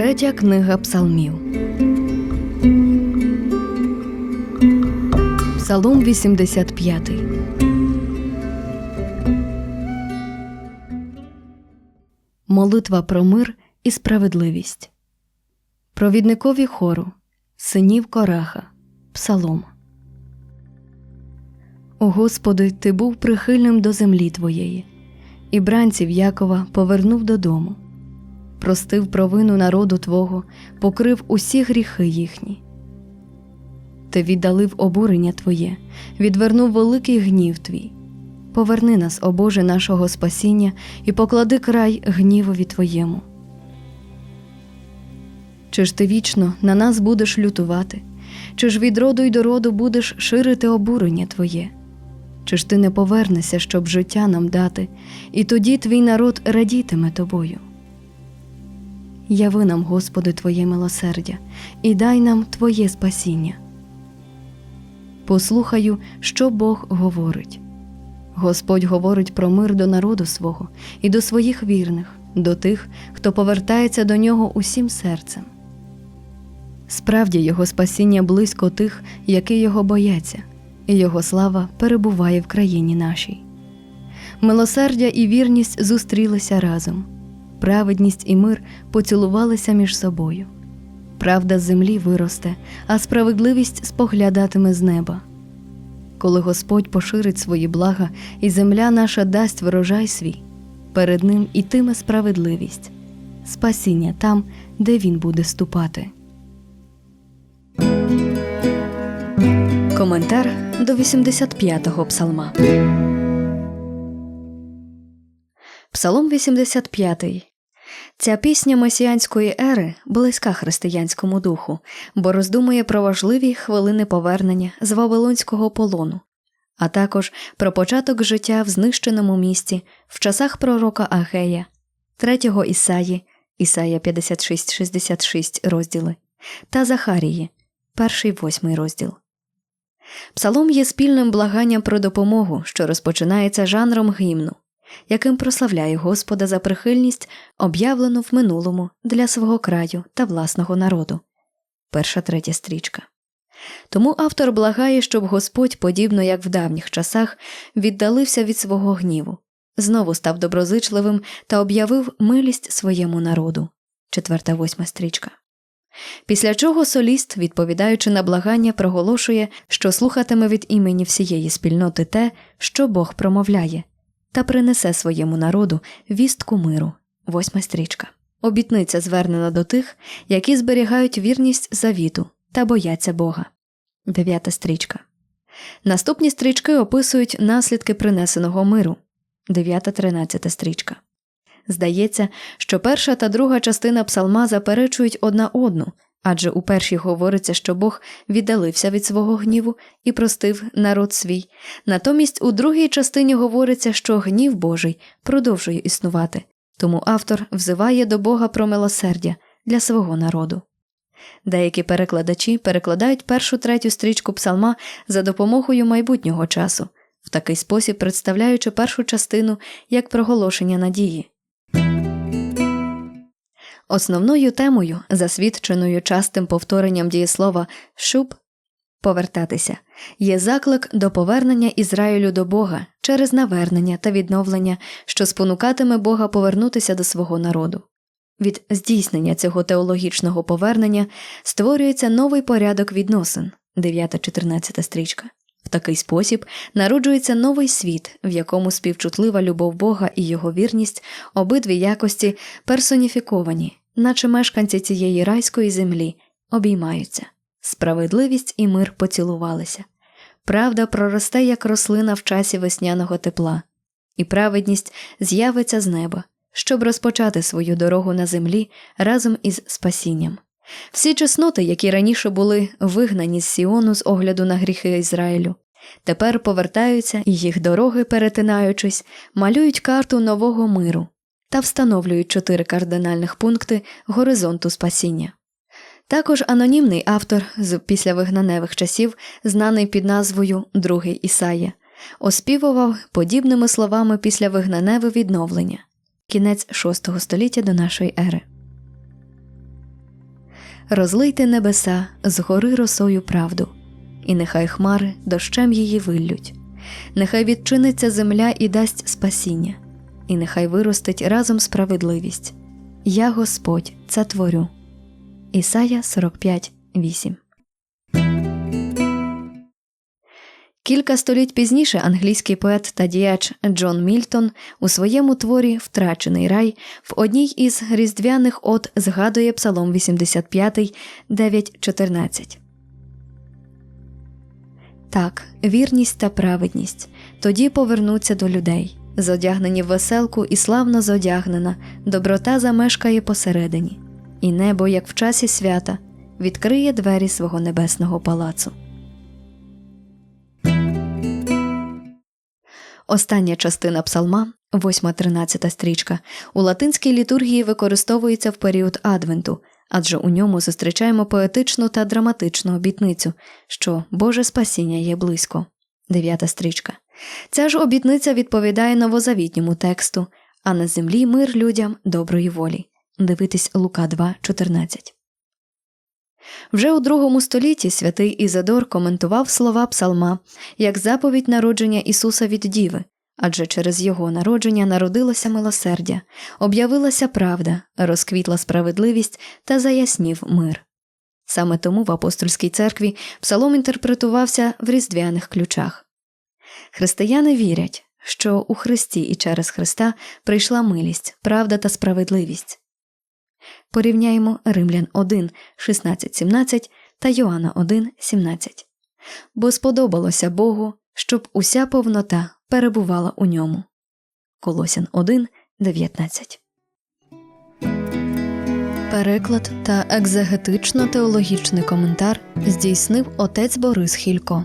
Третя книга Псалмів. Псалом 85. Молитва про мир і справедливість. Провідникові хору. Синів Кораха. Псалом. О Господи, Ти був прихильним до землі Твоєї, і бранців Якова повернув додому простив провину народу Твого, покрив усі гріхи їхні. Ти віддалив обурення Твоє, відвернув великий гнів Твій. Поверни нас, о Боже, нашого спасіння, і поклади край гнівові Твоєму. Чи ж ти вічно на нас будеш лютувати, чи ж від роду й до роду будеш ширити обурення Твоє? Чи ж ти не повернешся, щоб життя нам дати, і тоді твій народ радітиме тобою? Яви нам, Господи, Твоє милосердя, і дай нам Твоє спасіння. Послухаю, що Бог говорить. Господь говорить про мир до народу свого і до своїх вірних, до тих, хто повертається до нього усім серцем. Справді Його спасіння близько тих, які його бояться, і Його слава перебуває в країні нашій. Милосердя і вірність зустрілися разом праведність і мир поцілувалися між собою. Правда з землі виросте, а справедливість споглядатиме з неба. Коли Господь поширить свої блага, і земля наша дасть врожай свій, перед ним ітиме справедливість, спасіння там, де він буде ступати. Коментар до 85-го псалма. Псалом 85 Ця пісня месіанської ери близька християнському духу, бо роздумує про важливі хвилини повернення з Вавилонського полону, а також про початок життя в знищеному місті в часах пророка Агея, 3 Ісаї, Ісая 56-66 розділи, та Захарії, 1-8 розділ. Псалом є спільним благанням про допомогу, що розпочинається жанром гімну яким прославляє Господа за прихильність, об'явлену в минулому для свого краю та власного народу. Перша третя стрічка. Тому автор благає, щоб Господь, подібно як в давніх часах, віддалився від свого гніву, знову став доброзичливим та об'явив милість своєму народу. Четверта восьма стрічка. Після чого соліст, відповідаючи на благання, проголошує, що слухатиме від імені всієї спільноти те, що Бог промовляє, та принесе своєму народу вістку миру. Восьма стрічка. Обітниця звернена до тих, які зберігають вірність завіту та бояться Бога. Дев'ята стрічка. Наступні стрічки описують наслідки принесеного миру. Дев'ята тринадцята стрічка. Здається, що перша та друга частина псалма заперечують одна одну, адже у першій говориться, що Бог віддалився від свого гніву і простив народ свій. Натомість у другій частині говориться, що гнів Божий продовжує існувати, тому автор взиває до Бога про милосердя для свого народу. Деякі перекладачі перекладають першу третю стрічку псалма за допомогою майбутнього часу, в такий спосіб представляючи першу частину як проголошення надії. Основною темою, засвідченою частим повторенням дієслова «шуб» повертатися, є заклик до повернення Ізраїлю до Бога через навернення та відновлення, що спонукатиме Бога повернутися до свого народу. Від здійснення цього теологічного повернення створюється новий порядок відносин 9-14 стрічка. В такий спосіб народжується новий світ, в якому співчутлива любов Бога і його вірність, обидві якості персоніфіковані, наче мешканці цієї райської землі обіймаються. Справедливість і мир поцілувалися. Правда проросте, як рослина в часі весняного тепла, і праведність з'явиться з неба, щоб розпочати свою дорогу на землі разом із спасінням. Всі чесноти, які раніше були вигнані з Сіону з огляду на гріхи Ізраїлю, тепер повертаються і їх дороги, перетинаючись, малюють карту нового миру та встановлюють чотири кардинальних пункти горизонту спасіння. Також анонімний автор з післявигнаневих часів, знаний під назвою Другий Ісая, оспівував подібними словами після вигнаневе відновлення кінець VI століття до нашої ери. розлийте небеса з гори росою правду, і нехай хмари дощем її виллють, нехай відчиниться земля і дасть спасіння, і нехай виростить разом справедливість. Я Господь це творю. Ісая 45, 8 Кілька століть пізніше англійський поет та діяч Джон Мільтон у своєму творі Втрачений рай в одній із різдвяних от згадує Псалом 85, 9-14. Так, вірність та праведність тоді повернуться до людей, зодягнені в веселку і славно зодягнена, доброта замешкає посередині, і небо, як в часі свята, відкриє двері свого небесного палацу. Остання частина псалма, 8-13 стрічка, у латинській літургії використовується в період Адвенту, адже у ньому зустрічаємо поетичну та драматичну обітницю, що Боже спасіння є близько. 9 стрічка. Ця ж обітниця відповідає новозавітньому тексту, а на землі мир людям доброї волі. Дивитись Лука 2, 14. Вже у другому столітті святий Ізадор коментував слова псалма як заповідь народження Ісуса від Діви, адже через його народження народилося милосердя, об'явилася правда, розквітла справедливість та заяснів мир. Саме тому в апостольській церкві псалом інтерпретувався в різдвяних ключах. Християни вірять, що у Христі і через Христа прийшла милість, правда та справедливість. Порівняємо Римлян 1, 16-17 та Йоанна 1, 17. Бо сподобалося Богу, щоб уся повнота перебувала у ньому. Колосян 1, 19. Переклад та екзегетично-теологічний коментар здійснив отець Борис Хілько.